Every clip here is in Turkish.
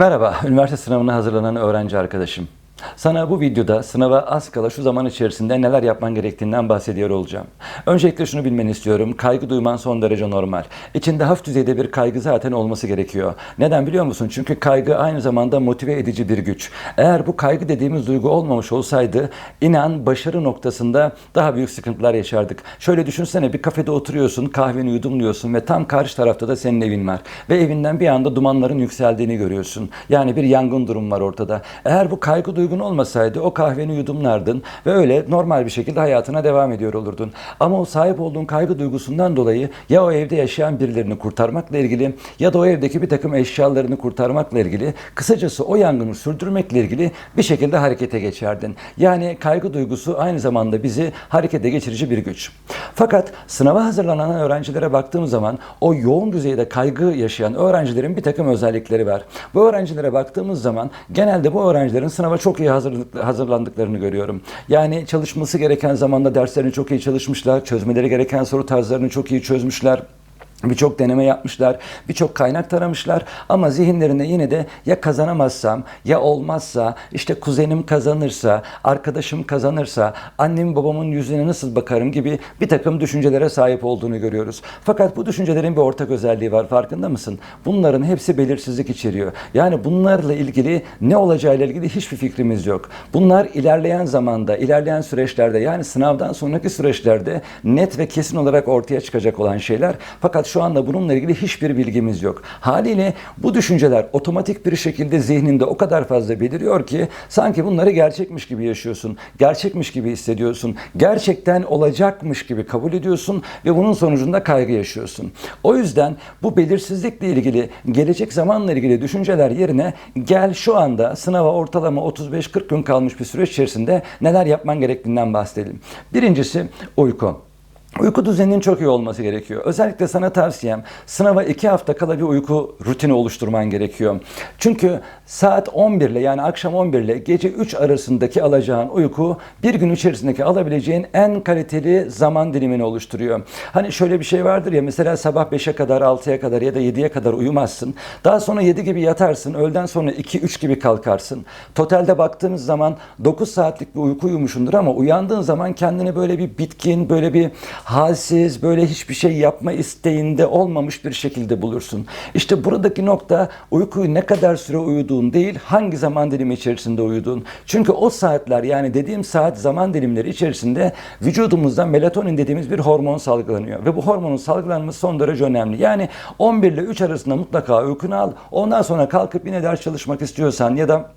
Merhaba, üniversite sınavına hazırlanan öğrenci arkadaşım. Sana bu videoda sınava az kala şu zaman içerisinde neler yapman gerektiğinden bahsediyor olacağım. Öncelikle şunu bilmeni istiyorum. Kaygı duyman son derece normal. İçinde hafif düzeyde bir kaygı zaten olması gerekiyor. Neden biliyor musun? Çünkü kaygı aynı zamanda motive edici bir güç. Eğer bu kaygı dediğimiz duygu olmamış olsaydı inan başarı noktasında daha büyük sıkıntılar yaşardık. Şöyle düşünsene bir kafede oturuyorsun, kahveni yudumluyorsun ve tam karşı tarafta da senin evin var. Ve evinden bir anda dumanların yükseldiğini görüyorsun. Yani bir yangın durum var ortada. Eğer bu kaygı duygun olmasaydı o kahveni yudumlardın ve öyle normal bir şekilde hayatına devam ediyor olurdun. Ama o sahip olduğun kaygı duygusundan dolayı ya o evde yaşayan birilerini kurtarmakla ilgili ya da o evdeki bir takım eşyalarını kurtarmakla ilgili kısacası o yangını sürdürmekle ilgili bir şekilde harekete geçerdin. Yani kaygı duygusu aynı zamanda bizi harekete geçirici bir güç. Fakat sınava hazırlanan öğrencilere baktığım zaman o yoğun düzeyde kaygı yaşayan öğrencilerin bir takım özellikleri var. Bu öğrencilere baktığımız zaman genelde bu öğrencilerin sınava çok iyi hazırlandıklarını görüyorum. Yani çalışması gereken zamanda derslerini çok iyi çalışmışlar, çözmeleri gereken soru tarzlarını çok iyi çözmüşler. Birçok deneme yapmışlar, birçok kaynak taramışlar ama zihinlerinde yine de ya kazanamazsam, ya olmazsa, işte kuzenim kazanırsa, arkadaşım kazanırsa, annemin babamın yüzüne nasıl bakarım gibi bir takım düşüncelere sahip olduğunu görüyoruz. Fakat bu düşüncelerin bir ortak özelliği var farkında mısın? Bunların hepsi belirsizlik içeriyor. Yani bunlarla ilgili ne olacağıyla ilgili hiçbir fikrimiz yok. Bunlar ilerleyen zamanda, ilerleyen süreçlerde yani sınavdan sonraki süreçlerde net ve kesin olarak ortaya çıkacak olan şeyler. Fakat şu anda bununla ilgili hiçbir bilgimiz yok. Haliyle bu düşünceler otomatik bir şekilde zihninde o kadar fazla beliriyor ki sanki bunları gerçekmiş gibi yaşıyorsun. Gerçekmiş gibi hissediyorsun. Gerçekten olacakmış gibi kabul ediyorsun ve bunun sonucunda kaygı yaşıyorsun. O yüzden bu belirsizlikle ilgili, gelecek zamanla ilgili düşünceler yerine gel şu anda sınava ortalama 35-40 gün kalmış bir süreç içerisinde neler yapman gerektiğinden bahsedelim. Birincisi uyku. Uyku düzeninin çok iyi olması gerekiyor. Özellikle sana tavsiyem sınava iki hafta kala bir uyku rutini oluşturman gerekiyor. Çünkü saat 11 ile yani akşam 11 ile gece 3 arasındaki alacağın uyku bir gün içerisindeki alabileceğin en kaliteli zaman dilimini oluşturuyor. Hani şöyle bir şey vardır ya mesela sabah 5'e kadar 6'ya kadar ya da 7'ye kadar uyumazsın. Daha sonra 7 gibi yatarsın. Öğleden sonra 2-3 gibi kalkarsın. Totalde baktığımız zaman 9 saatlik bir uyku uyumuşsundur ama uyandığın zaman kendini böyle bir bitkin, böyle bir halsiz, böyle hiçbir şey yapma isteğinde olmamış bir şekilde bulursun. İşte buradaki nokta uykuyu ne kadar süre uyuduğun değil, hangi zaman dilimi içerisinde uyuduğun. Çünkü o saatler yani dediğim saat zaman dilimleri içerisinde vücudumuzda melatonin dediğimiz bir hormon salgılanıyor. Ve bu hormonun salgılanması son derece önemli. Yani 11 ile 3 arasında mutlaka uykunu al. Ondan sonra kalkıp yine ders çalışmak istiyorsan ya da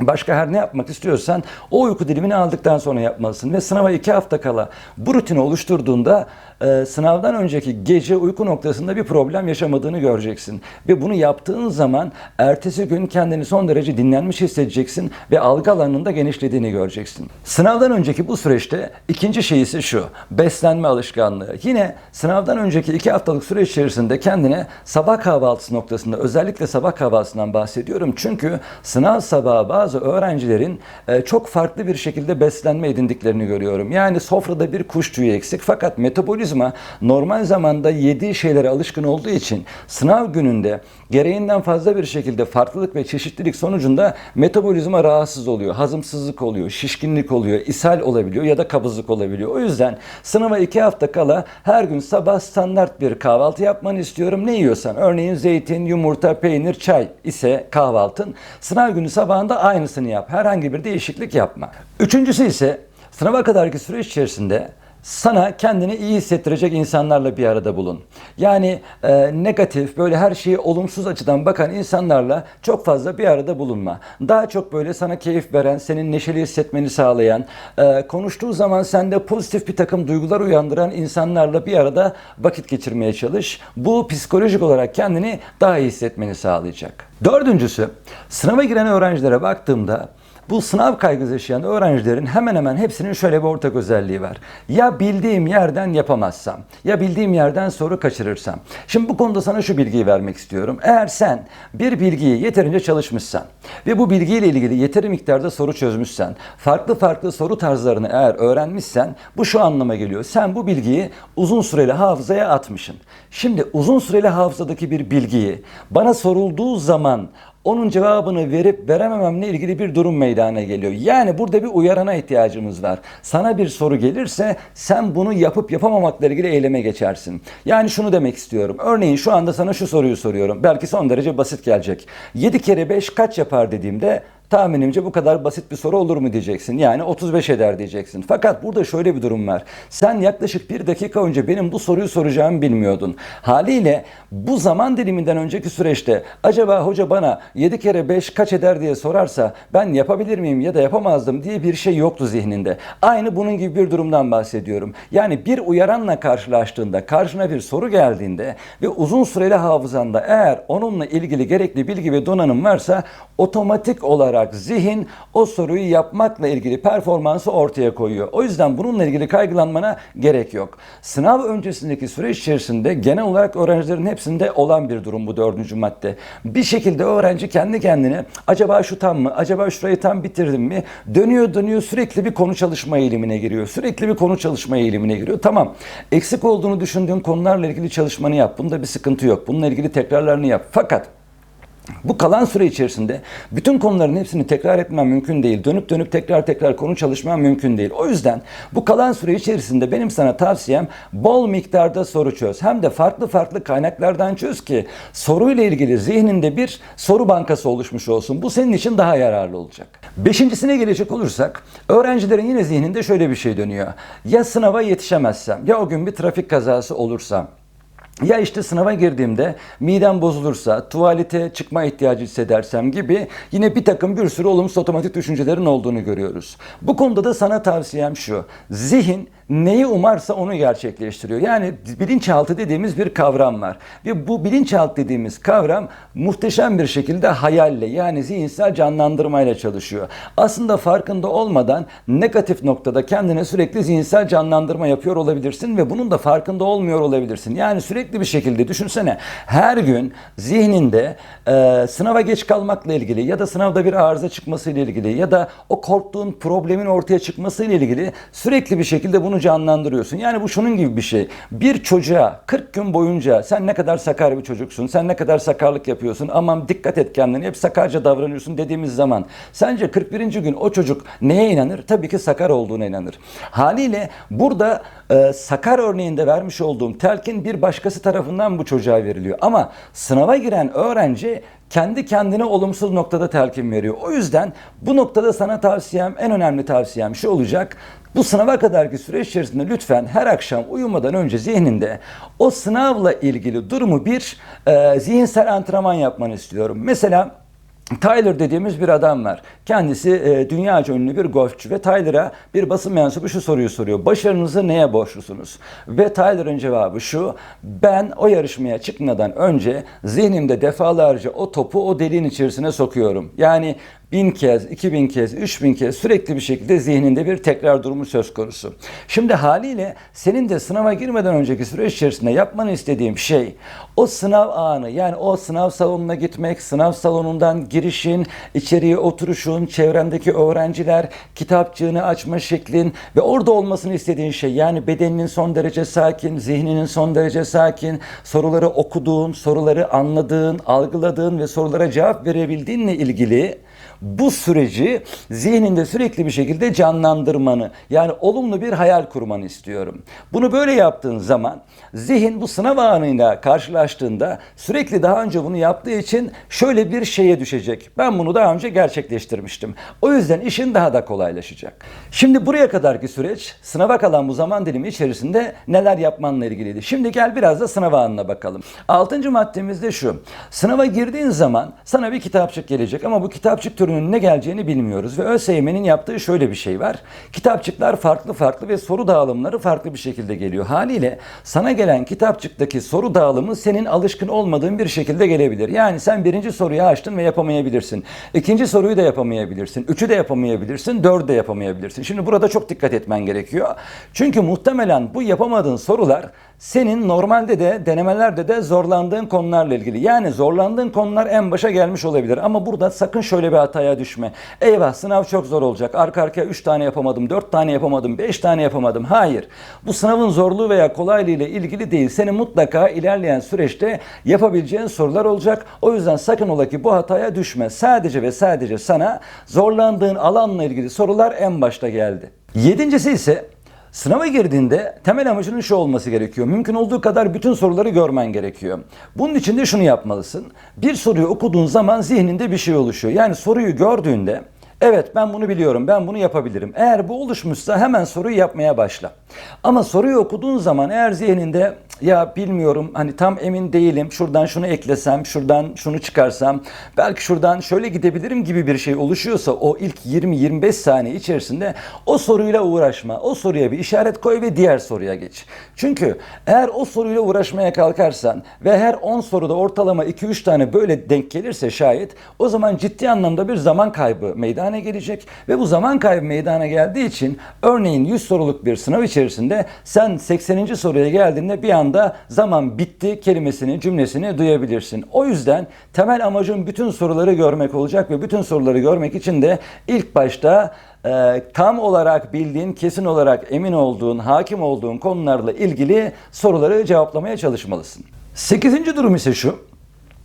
Başka her ne yapmak istiyorsan o uyku dilimini aldıktan sonra yapmalısın. Ve sınava iki hafta kala bu rutini oluşturduğunda e, sınavdan önceki gece uyku noktasında bir problem yaşamadığını göreceksin. Ve bunu yaptığın zaman ertesi gün kendini son derece dinlenmiş hissedeceksin ve algı alanında genişlediğini göreceksin. Sınavdan önceki bu süreçte ikinci şey ise şu, beslenme alışkanlığı. Yine sınavdan önceki iki haftalık süreç içerisinde kendine sabah kahvaltısı noktasında özellikle sabah kahvaltısından bahsediyorum. Çünkü sınav sabahı bazı öğrencilerin e, çok farklı bir şekilde beslenme edindiklerini görüyorum. Yani sofrada bir kuş tüyü eksik fakat metabolizma normal zamanda yediği şeylere alışkın olduğu için sınav gününde gereğinden fazla bir şekilde farklılık ve çeşitlilik sonucunda metabolizma rahatsız oluyor, hazımsızlık oluyor, şişkinlik oluyor, ishal olabiliyor ya da kabızlık olabiliyor. O yüzden sınava iki hafta kala her gün sabah standart bir kahvaltı yapmanı istiyorum. Ne yiyorsan örneğin zeytin, yumurta, peynir, çay ise kahvaltın. Sınav günü sabahında aynısını yap. Herhangi bir değişiklik yapma. Üçüncüsü ise sınava kadarki süreç içerisinde sana kendini iyi hissettirecek insanlarla bir arada bulun. Yani e, negatif, böyle her şeyi olumsuz açıdan bakan insanlarla çok fazla bir arada bulunma. Daha çok böyle sana keyif veren, senin neşeli hissetmeni sağlayan, e, konuştuğu zaman sende pozitif bir takım duygular uyandıran insanlarla bir arada vakit geçirmeye çalış. Bu psikolojik olarak kendini daha iyi hissetmeni sağlayacak. Dördüncüsü, sınava giren öğrencilere baktığımda bu sınav kaygısı yaşayan öğrencilerin hemen hemen hepsinin şöyle bir ortak özelliği var. Ya bildiğim yerden yapamazsam, ya bildiğim yerden soru kaçırırsam. Şimdi bu konuda sana şu bilgiyi vermek istiyorum. Eğer sen bir bilgiyi yeterince çalışmışsan ve bu bilgiyle ilgili yeteri miktarda soru çözmüşsen, farklı farklı soru tarzlarını eğer öğrenmişsen bu şu anlama geliyor. Sen bu bilgiyi uzun süreli hafızaya atmışsın. Şimdi uzun süreli hafızadaki bir bilgiyi bana sorulduğu zaman onun cevabını verip veremememle ilgili bir durum meydana geliyor. Yani burada bir uyarana ihtiyacımız var. Sana bir soru gelirse sen bunu yapıp yapamamakla ilgili eyleme geçersin. Yani şunu demek istiyorum. Örneğin şu anda sana şu soruyu soruyorum. Belki son derece basit gelecek. 7 kere 5 kaç yapar dediğimde tahminimce bu kadar basit bir soru olur mu diyeceksin. Yani 35 eder diyeceksin. Fakat burada şöyle bir durum var. Sen yaklaşık bir dakika önce benim bu soruyu soracağımı bilmiyordun. Haliyle bu zaman diliminden önceki süreçte acaba hoca bana 7 kere 5 kaç eder diye sorarsa ben yapabilir miyim ya da yapamazdım diye bir şey yoktu zihninde. Aynı bunun gibi bir durumdan bahsediyorum. Yani bir uyaranla karşılaştığında, karşına bir soru geldiğinde ve uzun süreli hafızanda eğer onunla ilgili gerekli bilgi ve donanım varsa otomatik olarak zihin o soruyu yapmakla ilgili performansı ortaya koyuyor. O yüzden bununla ilgili kaygılanmana gerek yok. Sınav öncesindeki süreç içerisinde genel olarak öğrencilerin hepsinde olan bir durum bu dördüncü madde. Bir şekilde öğrenci kendi kendine acaba şu tam mı, acaba şurayı tam bitirdim mi dönüyor dönüyor sürekli bir konu çalışma eğilimine giriyor. Sürekli bir konu çalışma eğilimine giriyor. Tamam eksik olduğunu düşündüğün konularla ilgili çalışmanı yap. Bunda bir sıkıntı yok. Bununla ilgili tekrarlarını yap. Fakat bu kalan süre içerisinde bütün konuların hepsini tekrar etmem mümkün değil. Dönüp dönüp tekrar tekrar konu çalışmam mümkün değil. O yüzden bu kalan süre içerisinde benim sana tavsiyem bol miktarda soru çöz. Hem de farklı farklı kaynaklardan çöz ki soruyla ilgili zihninde bir soru bankası oluşmuş olsun. Bu senin için daha yararlı olacak. Beşincisine gelecek olursak öğrencilerin yine zihninde şöyle bir şey dönüyor. Ya sınava yetişemezsem ya o gün bir trafik kazası olursam ya işte sınava girdiğimde midem bozulursa, tuvalete çıkma ihtiyacı hissedersem gibi yine bir takım bir sürü olumsuz otomatik düşüncelerin olduğunu görüyoruz. Bu konuda da sana tavsiyem şu. Zihin neyi umarsa onu gerçekleştiriyor. Yani bilinçaltı dediğimiz bir kavram var. Ve bu bilinçaltı dediğimiz kavram muhteşem bir şekilde hayalle yani zihinsel canlandırmayla çalışıyor. Aslında farkında olmadan negatif noktada kendine sürekli zihinsel canlandırma yapıyor olabilirsin ve bunun da farkında olmuyor olabilirsin. Yani sürekli bir şekilde düşünsene her gün zihninde e, sınava geç kalmakla ilgili ya da sınavda bir arıza çıkmasıyla ilgili ya da o korktuğun problemin ortaya çıkmasıyla ilgili sürekli bir şekilde bunu canlandırıyorsun. Yani bu şunun gibi bir şey. Bir çocuğa 40 gün boyunca sen ne kadar sakar bir çocuksun, sen ne kadar sakarlık yapıyorsun, aman dikkat et kendine, hep sakarca davranıyorsun dediğimiz zaman sence 41. gün o çocuk neye inanır? Tabii ki sakar olduğuna inanır. Haliyle burada e, sakar örneğinde vermiş olduğum telkin bir başkası tarafından bu çocuğa veriliyor. Ama sınava giren öğrenci kendi kendine olumsuz noktada telkin veriyor. O yüzden bu noktada sana tavsiyem, en önemli tavsiyem şu olacak. Bu sınava kadarki süreç içerisinde lütfen her akşam uyumadan önce zihninde o sınavla ilgili durumu bir e, zihinsel antrenman yapmanı istiyorum. Mesela Tyler dediğimiz bir adam var. Kendisi e, dünyaca ünlü bir golfçü ve Tyler'a bir basın mensubu şu soruyu soruyor. Başarınızı neye borçlusunuz? Ve Tyler'ın cevabı şu. Ben o yarışmaya çıkmadan önce zihnimde defalarca o topu o deliğin içerisine sokuyorum. Yani bin kez, iki bin kez, üç bin kez sürekli bir şekilde zihninde bir tekrar durumu söz konusu. Şimdi haliyle senin de sınava girmeden önceki süreç içerisinde yapmanı istediğim şey o sınav anı yani o sınav salonuna gitmek, sınav salonundan girişin, içeriye oturuşun, çevrendeki öğrenciler, kitapçığını açma şeklin ve orada olmasını istediğin şey yani bedeninin son derece sakin, zihninin son derece sakin, soruları okuduğun, soruları anladığın, algıladığın ve sorulara cevap verebildiğinle ilgili bu süreci zihninde sürekli bir şekilde canlandırmanı yani olumlu bir hayal kurmanı istiyorum. Bunu böyle yaptığın zaman zihin bu sınav anıyla karşılaştığında sürekli daha önce bunu yaptığı için şöyle bir şeye düşecek. Ben bunu daha önce gerçekleştirmiştim. O yüzden işin daha da kolaylaşacak. Şimdi buraya kadarki süreç sınava kalan bu zaman dilimi içerisinde neler yapmanla ilgiliydi. Şimdi gel biraz da sınav anına bakalım. Altıncı maddemiz de şu. Sınava girdiğin zaman sana bir kitapçık gelecek ama bu kitapçık türünün ne geleceğini bilmiyoruz. Ve ÖSYM'nin yaptığı şöyle bir şey var. Kitapçıklar farklı farklı ve soru dağılımları farklı bir şekilde geliyor. Haliyle sana gelen kitapçıktaki soru dağılımı senin alışkın olmadığın bir şekilde gelebilir. Yani sen birinci soruyu açtın ve yapamayabilirsin. İkinci soruyu da yapamayabilirsin. Üçü de yapamayabilirsin. Dördü de yapamayabilirsin. Şimdi burada çok dikkat etmen gerekiyor. Çünkü muhtemelen bu yapamadığın sorular senin normalde de denemelerde de zorlandığın konularla ilgili. Yani zorlandığın konular en başa gelmiş olabilir. Ama burada sakın şöyle bir hataya düşme. Eyvah sınav çok zor olacak. Arka arkaya 3 tane yapamadım, 4 tane yapamadım, 5 tane yapamadım. Hayır. Bu sınavın zorluğu veya kolaylığı ile ilgili değil. Senin mutlaka ilerleyen süreçte yapabileceğin sorular olacak. O yüzden sakın ola ki bu hataya düşme. Sadece ve sadece sana zorlandığın alanla ilgili sorular en başta geldi. Yedincisi ise Sınava girdiğinde temel amacının şu olması gerekiyor. Mümkün olduğu kadar bütün soruları görmen gerekiyor. Bunun için de şunu yapmalısın. Bir soruyu okuduğun zaman zihninde bir şey oluşuyor. Yani soruyu gördüğünde evet ben bunu biliyorum, ben bunu yapabilirim. Eğer bu oluşmuşsa hemen soruyu yapmaya başla. Ama soruyu okuduğun zaman eğer zihninde ya bilmiyorum hani tam emin değilim şuradan şunu eklesem şuradan şunu çıkarsam belki şuradan şöyle gidebilirim gibi bir şey oluşuyorsa o ilk 20-25 saniye içerisinde o soruyla uğraşma. O soruya bir işaret koy ve diğer soruya geç. Çünkü eğer o soruyla uğraşmaya kalkarsan ve her 10 soruda ortalama 2-3 tane böyle denk gelirse şayet o zaman ciddi anlamda bir zaman kaybı meydana gelecek ve bu zaman kaybı meydana geldiği için örneğin 100 soruluk bir sınav içerisinde sen 80. soruya geldiğinde bir anda zaman bitti kelimesini, cümlesini duyabilirsin. O yüzden temel amacın bütün soruları görmek olacak ve bütün soruları görmek için de ilk başta e, tam olarak bildiğin, kesin olarak emin olduğun, hakim olduğun konularla ilgili soruları cevaplamaya çalışmalısın. Sekizinci durum ise şu.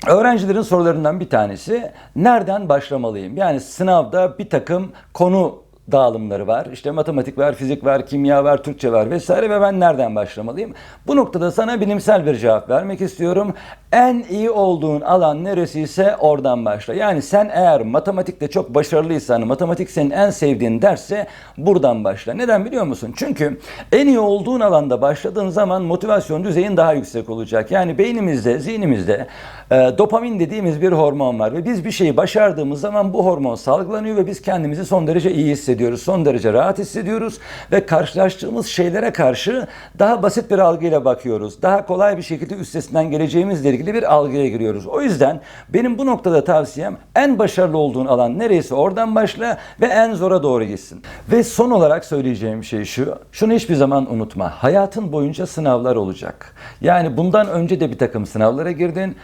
Öğrencilerin sorularından bir tanesi nereden başlamalıyım? Yani sınavda bir takım konu dağılımları var. İşte matematik var, fizik var, kimya var, Türkçe var vesaire ve ben nereden başlamalıyım? Bu noktada sana bilimsel bir cevap vermek istiyorum. En iyi olduğun alan neresi ise oradan başla. Yani sen eğer matematikte çok başarılıysan, matematik senin en sevdiğin derse buradan başla. Neden biliyor musun? Çünkü en iyi olduğun alanda başladığın zaman motivasyon düzeyin daha yüksek olacak. Yani beynimizde, zihnimizde e, dopamin dediğimiz bir hormon var ve biz bir şeyi başardığımız zaman bu hormon salgılanıyor ve biz kendimizi son derece iyi hissediyoruz. Son derece rahat hissediyoruz ve karşılaştığımız şeylere karşı daha basit bir algıyla bakıyoruz. Daha kolay bir şekilde üstesinden geleceğimizle ilgili bir algıya giriyoruz. O yüzden benim bu noktada tavsiyem en başarılı olduğun alan neresi oradan başla ve en zora doğru gitsin. Ve son olarak söyleyeceğim şey şu. Şunu hiçbir zaman unutma. Hayatın boyunca sınavlar olacak. Yani bundan önce de bir takım sınavlara girdin.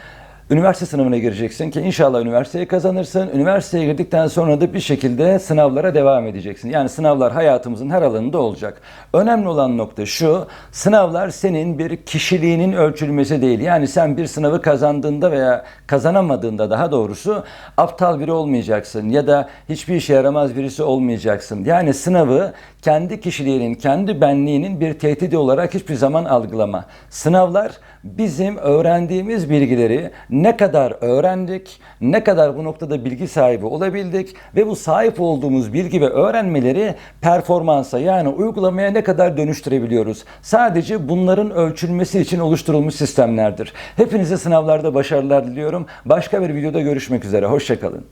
Üniversite sınavına gireceksin ki inşallah üniversiteyi kazanırsın. Üniversiteye girdikten sonra da bir şekilde sınavlara devam edeceksin. Yani sınavlar hayatımızın her alanında olacak. Önemli olan nokta şu, sınavlar senin bir kişiliğinin ölçülmesi değil. Yani sen bir sınavı kazandığında veya kazanamadığında daha doğrusu aptal biri olmayacaksın ya da hiçbir işe yaramaz birisi olmayacaksın. Yani sınavı kendi kişiliğinin, kendi benliğinin bir tehdidi olarak hiçbir zaman algılama. Sınavlar bizim öğrendiğimiz bilgileri ne kadar öğrendik, ne kadar bu noktada bilgi sahibi olabildik ve bu sahip olduğumuz bilgi ve öğrenmeleri performansa yani uygulamaya ne kadar dönüştürebiliyoruz. Sadece bunların ölçülmesi için oluşturulmuş sistemlerdir. Hepinize sınavlarda başarılar diliyorum. Başka bir videoda görüşmek üzere. Hoşçakalın.